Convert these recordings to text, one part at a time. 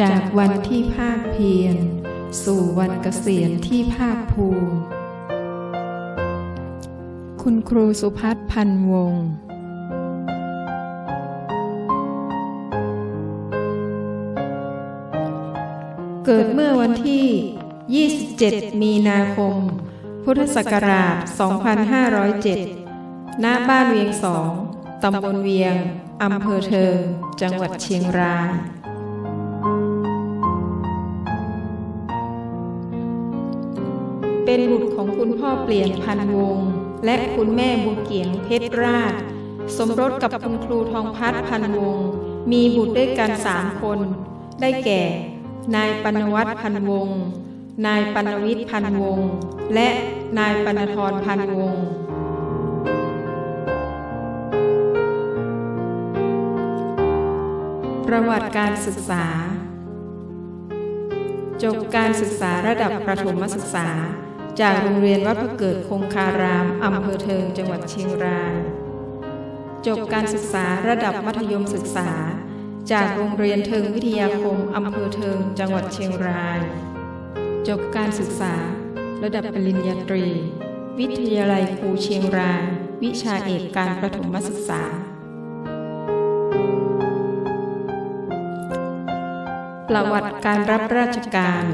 จากวันที่ภาคเพียร สู่วันเกษียณที่ภาคภูมิ คุณครูสุพัฒน์พันวงศ์เกิดเมื่อวันที่ 27 มีนาคม พุทธศักราช 2507 ณ บ้านเวียงสอง ตำบลเวียง อำเภอเทิง จังหวัดเชียงราย เป็นบุตรของคุณพ่อเปลี่ยนพันวง และคุณแม่บุญเกียงเพชรราช สมรสกับคุณครูทองพัฒนพันวง มีบุตรด้วยกันสามคน ได้แก่ นายปนวัตพันวง นายปนวิทย์พันวง และนายปนทรพันวงประวัติการศึกษา จบการศึกษาระดับประถมศึกษา จากโรงเรียนวัดพระเกิดคงคารามอำเภอเทิงจังหวัดเชียงรายจบการศึกษาระดับมัธยมศึกษา จากโรงเรียนเทิงวิทยาคมอำเภอเทิงจังหวัดเชียงราย จบการศึกษา ระดับปริญญาตรี วิทยาลัยครูเชียงราย วิชาเอกการประถมศึกษา ประวัติการรับราชการ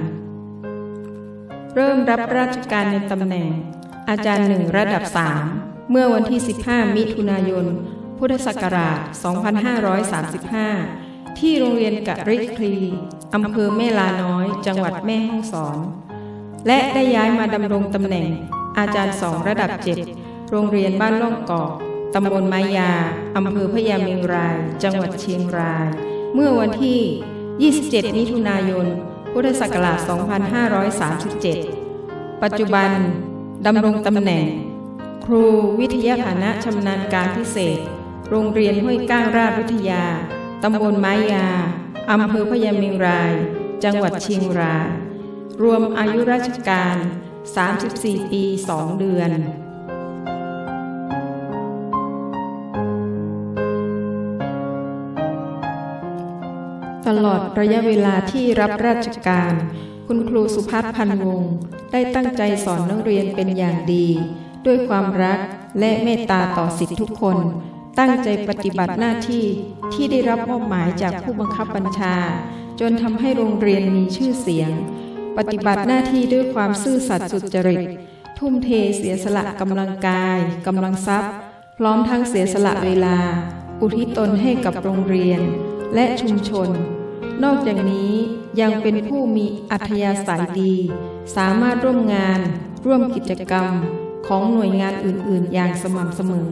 เริ่มรับราชการในตำแหน่ง อาจารย์หนึ่งระดับ 3 เมื่อวันที่ 15 มิถุนายน พุทธศักราช 2535 ที่โรงเรียนกะริคลีอำเภอแม่ลาน้อย จังหวัดแม่ฮ่องสอน และได้ย้ายมาดำรงตำแหน่ง อาจารย์สองระดับ 7 โรงเรียนบ้านล่องกอกตำบลไม้ยาอำเภอพญาเมงราย จังหวัดเชียงราย เมื่อวันที่ 27 มิถุนายน พุทธศักราช 2537 ปัจจุบันดำรงตำแหน่ง ครูวิทยาฐานะชำนาญการพิเศษ โรงเรียนห้วยก้างราชวิทยา ตำบลไม้ยา อำเภอพญาเมงราย จังหวัดเชียงราย รวมอายุราชการ 34 ปี 2 เดือน ตลอดระยะเวลาที่รับราชการ คุณครูสุพัฒน์พันวงศ์ได้ตั้งใจสอนนักเรียนเป็นอย่างดี ด้วยความรักและเมตตาต่อสิทธิทุกคน ตั้งใจปฏิบัติหน้าที่ที่ได้รับมอบหมายจากผู้บังคับบัญชา จนทำให้โรงเรียนมีชื่อเสียง ปฏิบัติหน้าที่ด้วยความซื่อสัตย์สุจริต ทุ่มเทเสียสละกำลังกายกำลังทรัพย์ พร้อมทั้งเสียสละเวลา อุทิศตนให้กับโรงเรียนและชุมชน นอกจากนี้ยังเป็นผู้มีอัธยาศัยดี สามารถร่วมงาน ร่วมกิจกรรมของหน่วยงานอื่น ๆ อย่างสม่ำเสมอ